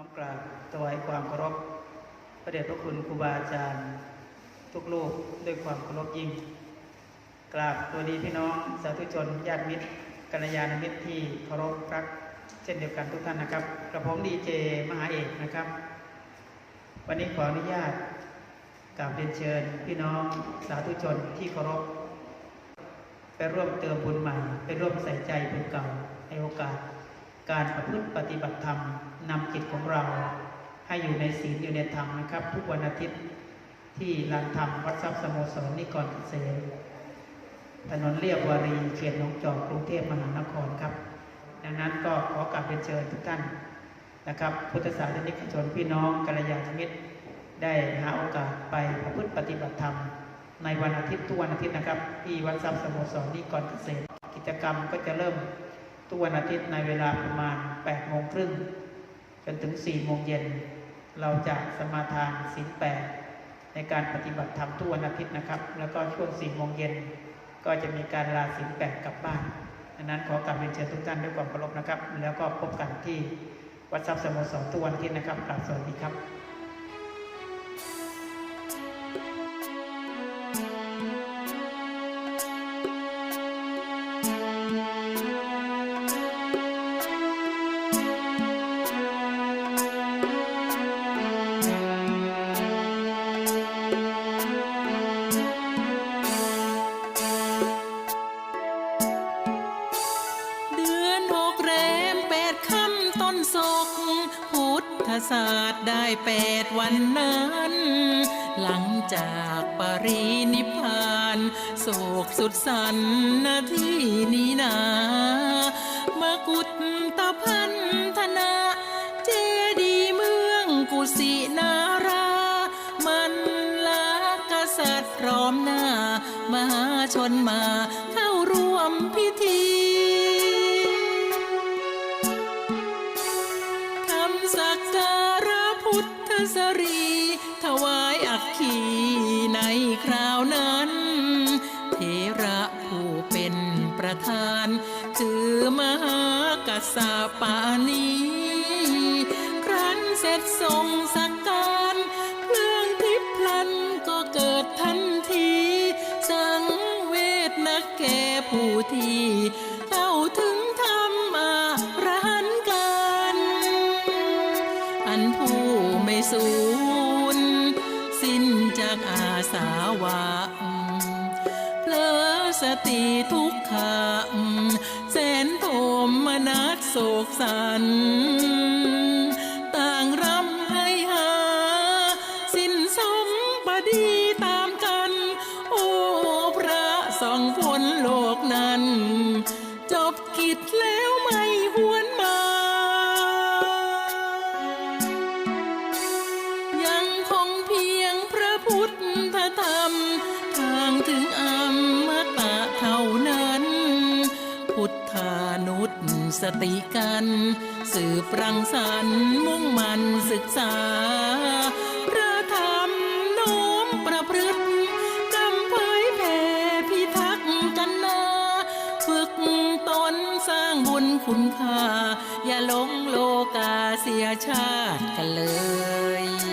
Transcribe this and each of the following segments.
น้อมกราบถวายความเคารพพระเดชพระคุณครูบาอาจารย์ ทุกลูกด้วยความเคารพยิ่ง กราบตัวดีพี่น้องสาธุชนญาติมิตรกัลยาณมิตรที่เคารพรัก เช่นเดียวกันทุกท่านนะครับ กระผมดีเจมหาเอกนะครับ วันนี้ขออนุญาตกราบเรียนเชิญพี่น้องสาธุชนที่เคารพไปร่วมเติมบุญใหม่ ไปร่วมใส่ใจบุญเก่าในโอกาส การประพฤติปฏิบัติธรรมนำจิตของเราให้อยู่ในศีลอยู่ในธรรมนะครับ ทุกวันอาทิตย์ที่ลานธรรมวัดทรัพย์สโมสรนิกรเกษมถนนเรียบวารีเขตหนองจอกกรุงเทพมหานครครับ ดังนั้นก็ขอกราบเรียนเชิญทุกท่านนะครับ พุทธศาสนิกชนพี่น้องกัลยาณมิตร ได้หาโอกาสไปประพฤติปฏิบัติธรรม ในวันอาทิตย์ทุกวันอาทิตย์นะครับ ที่วัดทรัพย์สโมสรนิกรเกษมกิจกรรมก็จะเริ่ม ทุกวันอาทิตย์ในเวลาประมาณ8โมงครึ่งจนถึง4โมงเย็น เราจะสมาทานศีลแปดในการปฏิบัติธรรมทุกวันอาทิตย์นะครับ แล้วก็ช่วง4โมงเย็นก็จะมีการลาศีลแปดกลับบ้านดังนั้นขอกราบเรียนเชิญทุกท่านด้วยความเคารพนะครับ แล้วก็พบกันที่วัดทรัพย์สโมสรทุกวันอาทิตย์นะครับกราบสวัสดีครับ พุทธศาสตร์ได้แปดวันนั้น หลังจากปรินิพานโศกสุดสันนาที่นี้นามากุฏตพันธนา เจดีเมืองกุสินารา มันลากษัตริย์พร้อมหน้ามหาชนมาเข้า สรี ถวายอักขีในคราวนั้น เทระผู้เป็นประธาน คือมหากษัตริย์ปานีครั้นเสร็จทรงสักการเครื่องทิพลันก็เกิดทันที สังเวชนักแก่ผู้ที่เข้าถึงธรรมารหันกันอันผู้ สูญสิ้นจากอาสาวะเพลอสติทุกขะแสนโทมนัสโศกสัน ต่างรำให้หา สิ้นสมบดีตามกัน โอ้พระสองผลโลกนั้น จบกิจแล้ว นุษย์สติกัน สืบรังสรรค์มุ่งมันศึกษา พระธรรมโน้มประพฤติจำเผยแผ่พิทักษ์กันนา ฝึกตนสร้างบุญคุณค่า อย่าหลงโลกาเสียชาติกันเลย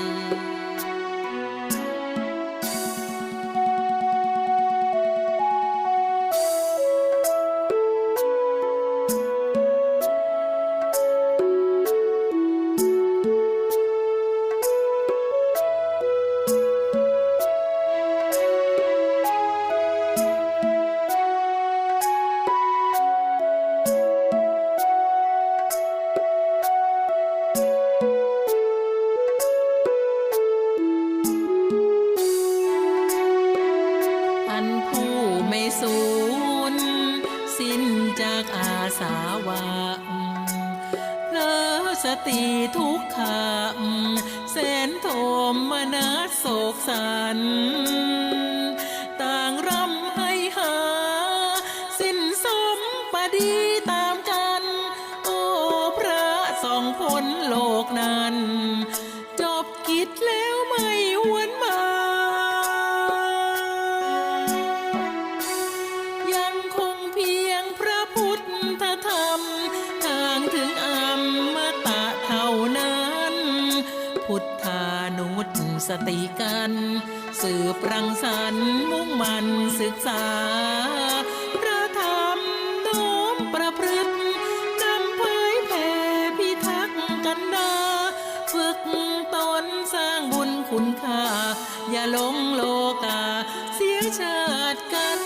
สติทุกขำแสนโทมนัสโศกสัน ต่างรำให้หา สิ้นสมปดีตามกัน โอ้พระสองผลโลกนั้น พุทธานุษสติกัน สืบรังสรรค์มุ่งมันศึกษา พระธรรมโน้มประพฤตินำเผยแผ่พิทักษ์กันดาฝึกตนสร้างบุญคุณค่า อย่าหลงโลกาเสียชาติกัน